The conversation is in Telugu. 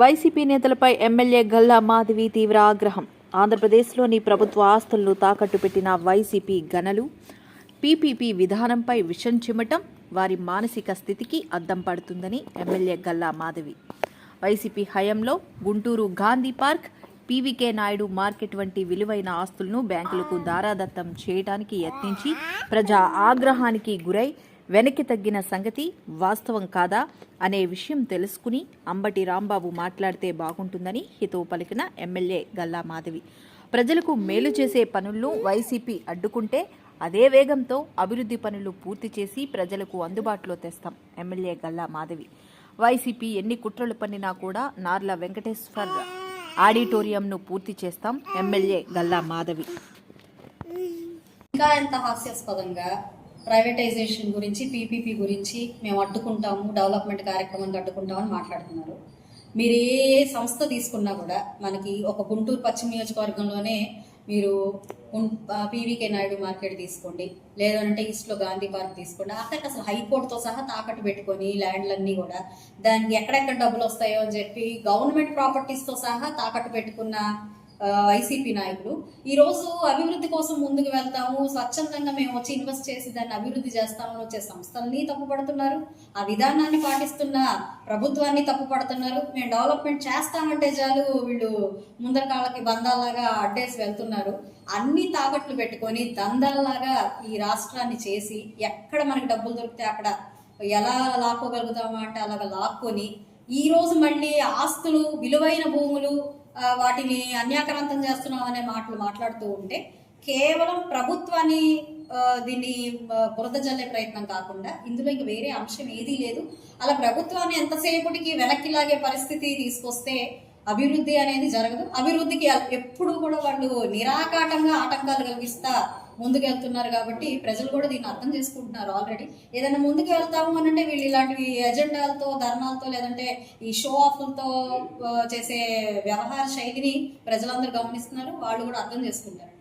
వైసీపీ నేతలపై ఎమ్మెల్యే గల్లా మాధవి తీవ్ర ఆగ్రహం. ఆంధ్రప్రదేశ్లోని ప్రభుత్వ ఆస్తులను తాకట్టు పెట్టిన వైసీపీ గనలు పీపీపీ విధానంపై విషం చిమ్మటం వారి మానసిక స్థితికి అద్దం పడుతుందని MLA Galla Madhavi. YCP హయంలో Guntur Gandhi park PVK Naidu market వంటి విలువైన ఆస్తులను బ్యాంకులకు దారాదత్తం చేయడానికి యత్నించి ప్రజా ఆగ్రహానికి గురై వెనక్కి తగ్గిన సంగతి వాస్తవం కాదా అనే విషయం తెలుసుకుని అంబటి రాంబాబు మాట్లాడితే బాగుంటుందని హితవు పలికిన ఎమ్మెల్యే గల్లా మాధవి. ప్రజలకు మేలు చేసే పనులను వైసీపీ అడ్డుకుంటే అదే వేగంతో అభివృద్ధి పనులు పూర్తి చేసి ప్రజలకు అందుబాటులో తెస్తాం ఎమ్మెల్యే గల్లా మాధవి. వైసీపీ ఎన్ని కుట్రలు పన్నినా కూడా నార్ల వెంకటేశ్వర్ ఆడిటోరియంను పూర్తి చేస్తాం ఎమ్మెల్యే గల్లా మాధవి. ఇంకా ఎంత హాస్యాస్పదంగా ప్రైవేటైజేషన్ గురించి పీపీపీ గురించి మేము అడ్డుకుంటాము డెవలప్మెంట్ కార్యక్రమాన్ని అడ్డుకుంటామని మాట్లాడుతున్నారు. మీరు ఏ సంస్థ తీసుకున్నా కూడా మనకి ఒక గుంటూరు పశ్చిమ నియోజకవర్గంలోనే మీరు పీవీకే నాయుడు మార్కెట్ తీసుకోండి లేదంటే ఈస్ట్లో గాంధీ పార్క్ తీసుకోండి అక్కడికి అసలు హైకోర్టుతో సహా తాకట్టు పెట్టుకొని ల్యాండ్లన్నీ కూడా దానికి ఎక్కడెక్కడ డబ్బులు వస్తాయో అని చెప్పి గవర్నమెంట్ ప్రాపర్టీస్తో సహా తాకట్టు పెట్టుకున్న వైసీపీ నాయకులు. ఈరోజు అభివృద్ధి కోసం ముందుకు వెళ్తాము స్వచ్ఛందంగా మేము వచ్చి ఇన్వెస్ట్ చేసి దాన్ని అభివృద్ధి చేస్తామని వచ్చే సంస్థల్ని తప్పుపడుతున్నారు. ఆ విధానాన్ని పాటిస్తున్న ప్రభుత్వాన్ని తప్పుపడుతున్నారు. మేము డెవలప్మెంట్ చేస్తామంటే చాలు వీళ్ళు ముందర కాళ్ళకి బంధాలాగా అడ్డేసి వెళ్తున్నారు. అన్ని తాకట్లు పెట్టుకొని దందాల్లాగా ఈ రాష్ట్రాన్ని చేసి ఎక్కడ మనకి డబ్బులు దొరికితే అక్కడ ఎలా లాక్కోగలుగుతామా అంటే అలాగ లాక్కొని ఈ రోజు మళ్ళీ ఆస్తులు విలువైన భూములు వాటిని అన్యాక్రాంతం చేస్తున్నాం అనే మాటలు మాట్లాడుతూ ఉంటే కేవలం ప్రభుత్వాన్ని దీన్ని బురద జల్లే ప్రయత్నం కాకుండా ఇందులో ఇంక వేరే అంశం ఏదీ లేదు. అలా ప్రభుత్వాన్ని ఎంతసేపటికి వెనక్కి లాగే పరిస్థితి తీసుకొస్తే అభివృద్ధి అనేది జరగదు. అభివృద్ధికి ఎప్పుడు కూడా వాళ్ళు నిరాకాటంగా ఆటంకాలు కలిగిస్తా ముందుకెళ్తున్నారు కాబట్టి ప్రజలు కూడా దీన్ని అర్థం చేసుకుంటున్నారు ఆల్రెడీ ఏదైనా ముందుకు వెళ్తాము అని అంటే వీళ్ళు ఇలాంటి ఎజెండాలతో ధర్నాలతో లేదంటే ఈ షో ఆఫ్లతో చేసే వ్యవహార శైలిని ప్రజలందరూ గమనిస్తున్నారు. వాళ్ళు కూడా అర్థం చేసుకుంటారు.